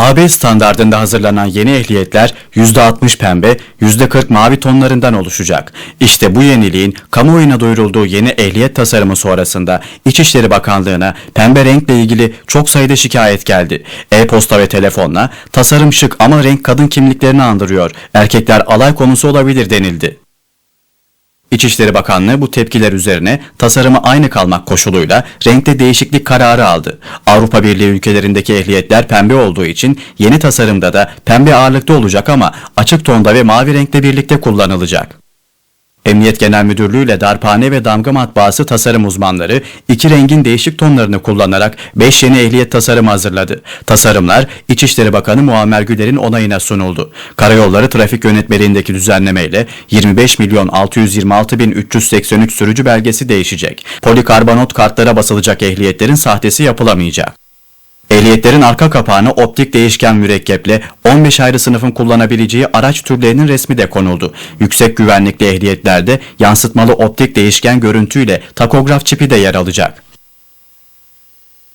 AB standardında hazırlanan yeni ehliyetler %60 pembe, %40 mavi tonlarından oluşacak. İşte bu yeniliğin kamuoyuna duyurulduğu yeni ehliyet tasarımı sonrasında İçişleri Bakanlığı'na pembe renkle ilgili çok sayıda şikayet geldi. E-posta ve telefonla tasarım şık ama renk kadın kimliklerini andırıyor. Erkekler alay konusu olabilir denildi. İçişleri Bakanlığı bu tepkiler üzerine tasarımı aynı kalmak koşuluyla renkte değişiklik kararı aldı. Avrupa Birliği ülkelerindeki ehliyetler pembe olduğu için yeni tasarımda da pembe ağırlıkta olacak ama açık tonda ve mavi renkte birlikte kullanılacak. Emniyet Genel Müdürlüğü ile Darphane ve Damga Matbaası tasarım uzmanları iki rengin değişik tonlarını kullanarak 5 yeni ehliyet tasarımı hazırladı. Tasarımlar İçişleri Bakanı Muammer Güler'in onayına sunuldu. Karayolları Trafik Yönetmeliğindeki düzenlemeyle 25 milyon 626 bin 383 sürücü belgesi değişecek. Polikarbonat kartlara basılacak ehliyetlerin sahtesi yapılamayacak. Ehliyetlerin arka kapağına optik değişken mürekkeple 15 ayrı sınıfın kullanabileceği araç türlerinin resmi de konuldu. Yüksek güvenlikli ehliyetlerde yansıtmalı optik değişken görüntüyle takograf çipi de yer alacak.